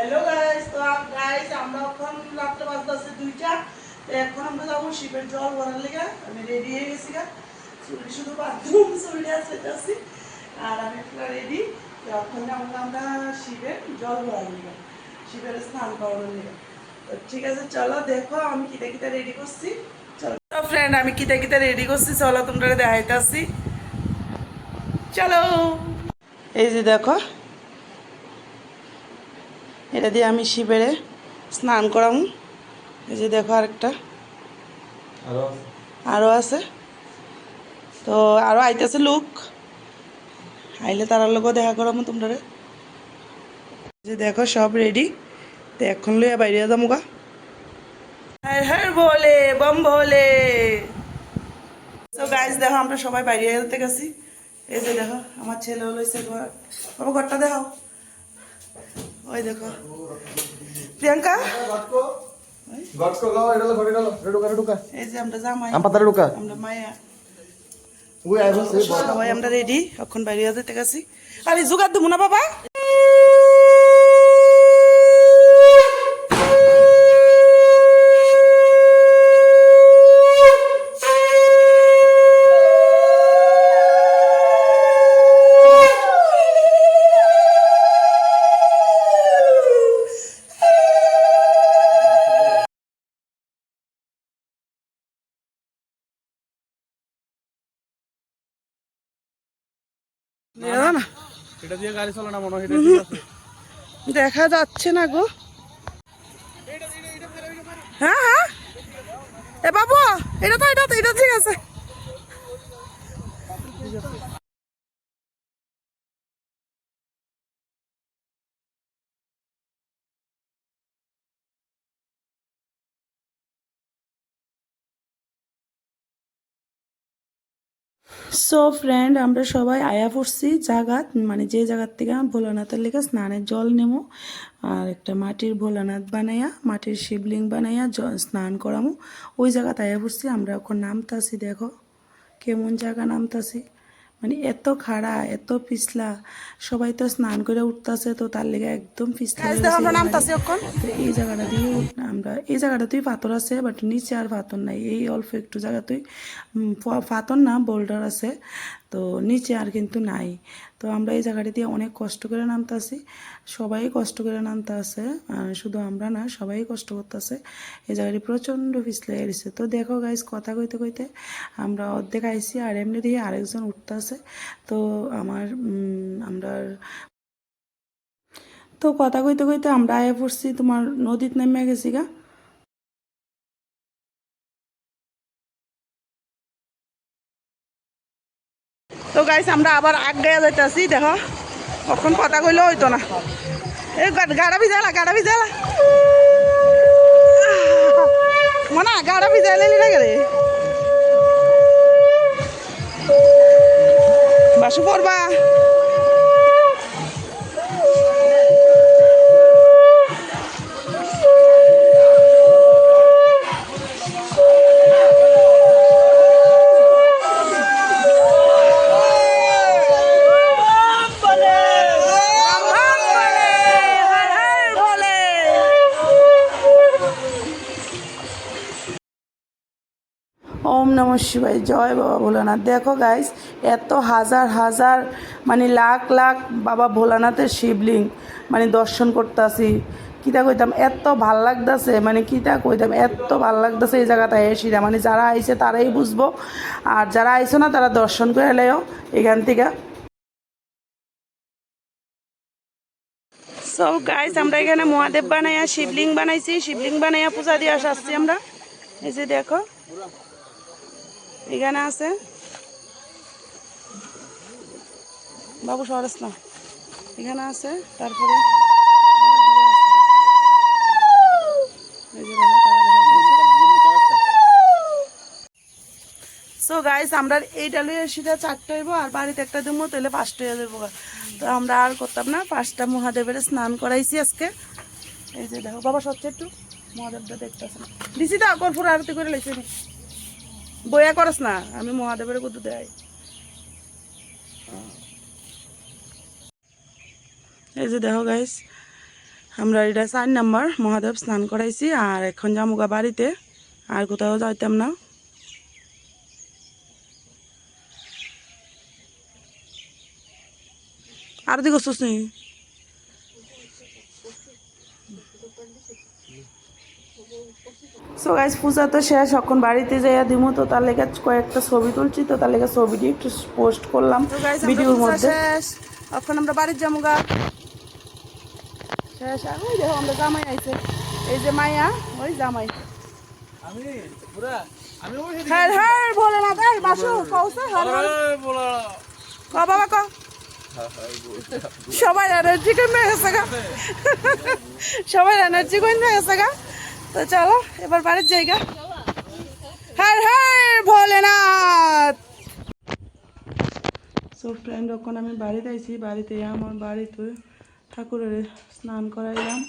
Hello guys তো guys আমরা এখন রাত্রে বাজতেছে দুইটা। তো এখন আমরা যাব শিবের জল ভরার লেগে। আমি রেডি হয়ে গেছি গা চুরি শুধু বাথরুম চুরি আছে আছি আর আমি পুরো রেডি তো এখন আমরা আমরা শিবের জল ভরার লেগে। শিবের স্নান করানোর লেগে। তো ঠিক আছে, চলো দেখো আমি কিটা কিটা রেডি করছি। চলো। ফ্রেন্ড আমি কিটা কিটা রেডি করছি, চলো তোমরা দেখাইতেছি চলো। এই যে দেখো এটা দিয়ে আমি শিবেরে স্নান করাম এই যে দেখো আরেকটা। আরও আরও আছে। তো আরও আইতেছে লোক। আইলে তারার লোকও দেখা করামো তোমরা যে দেখো সব রেডি তো এখন লইয়া বাইরে যাব গা। হ্যাঁ হ্যাঁ বলে বম বলে। তো গাইজ দেখো আমরা সবাই বাইরে যেতে গেছি। এই যে দেখো আমার ছেলে লইছে ঘর। ঘরটা দেখাও। ওই দেখো। প্রিয়াঙ্কা? এই যে আমরা জামাই। মায়া। সবাই আমরা রেডি এখন বাইরে যেতে গেছি। আরে জোগাড় দেবো না বাবা। এটা দিয়ে গাড়ি চলে না মনে হয় এটা ঠিক আছে। দেখা যাচ্ছে না গো। হ্যাঁ হ্যাঁ। এ বাবু এটা তো এটা তো এটা ঠিক আছে। সো ফ্রেন্ড আমরা সবাই আয়া পড়ছি জাগাত মানে যে জায়গার থেকে ভোলানাথের লেগে স্নানের জল নেব আর একটা মাটির ভোলানাথ বানাইয়া মাটির শিবলিং বানাইয়া স্নান করামো। ওই জায়গাতে আয়া পড়ছি, আমরা এখন নামতাছি, দেখো। কেমন জায়গা নামতাছি। মানে এত খাড়া এত পিছলা সবাই তো স্নান করে উঠতেছে তো তার লেগে একদম পিছলা হয়ে এই জায়গাটা দিয়ে আমরা এই জায়গাটাতেই পাথর আছে বাট নিচে আর পাথর নাই। এই অল্প একটু জায়গাতেই তুই পাথর না বোল্ডার আছে। তো নিচে আর কিন্তু নাই। তো আমরা এই জায়গাটা দিয়ে অনেক কষ্ট করে নামতাছি। সবাই কষ্ট করে নামতে আছে আর শুধু আমরা না, সবাই কষ্ট করতেছে। এই জায়গাটি প্রচণ্ড পিছলে গেছে। তো দেখো গাইজ কথা কইতে কইতে আমরা অর্ধেক আইসি আর এমনি দিয়ে আরেকজন উঠতেছে। তো আমার আমরা তো কথা কইতে কইতে আমরা আয়া পড়ছি তোমার নদীত নেমে গেছি গা। তো গাইস আমরা আবার আগে যাইতেছি, দেখো। কখন কথা কইলে হইতো না। এই গাড়া ভিজালা গাড়া ভিজালা। মনে, গাড়া ভিজাইলে না গেলে বাসু পড়বা ওম নম শিবায়, জয় বাবা ভোলানাথ। দেখো গাইস এত হাজার হাজার মানে লাখ লাখ বাবা ভোলানাথের শিবলিং মানে দর্শন করতেছি। কিতা কইতাম, এত ভালো লাগতেছে মানে কিতা কইতাম, এত ভালো লাগতেছে এই জায়গাটা এসিরা মানে যারা আইছে তারাই বুঝব, আর যারা আইছে না তারা দর্শন করে এলেও এখান থেকে। সো গাইস আমরা এখানে মহাদেব বানাইয়া শিবলিং বানাইছি শিবলিং বানাইয়া পূজা দিয়ে আসছি আমরা। এই যে দেখো এখানে আছে? বাবু সরস না? এখানে আছে, তারপরে সো গাইস আমরা এইটা লইয়া সেটা চারটে হইব আর বাড়িতে একটা দেবো তাহলে পাঁচটা হয়ে যাব তো আমরা আর করতাম না, পাঁচটা মহাদেবের স্নান করাইছি আজকে। এই যে দেখো, বাবা সচ্ছে একটু মহাদেবটা দেখতেছে। দিছি তো, কর্পূর আরতি করে লেছি বয়া করস না, আমি মহাদেবের কত দেয় এই যে দেখো গাইস আমরা এটা চার নাম্বার মহাদেব স্নান করাইছি, আর এখন জামুগা বাড়িতে, আর কোথাও যাইতাম না। আর দিকে করছিস সো গাইজ পূজা তো শেষ এখন বাড়িতে যাইয়া দিমু। তো তার লেগে কয়েকটা ছবি তুলছি। তো তার লেগে ছবিটি একটু পোস্ট করলাম ভিডিওর মধ্যে। এখন আমরা বাড়ির যাব গা। শেষ। ওই দেখো আমরা জামাই আইছে। এই যে মাইয়া ওই জামাই। আমি আমি হ্যাঁ হ্যাঁ বলে না তাই বাসু কৌছে হ্যাঁ বলা ক বাবা ক সবাই এনার্জি কমে গেছে গা। সবাই এনার্জি কমে গেছে গা। তো চলো, এবার বাড়ির জায়গা। হ্যাঁ হ্যাঁ ভোলেনাথ! সো ফ্রেন্ড যখন আমি বাড়িতে আইছি, বাড়িতে আমার বাড়িতে ঠাকুরের স্নান করাইলাম।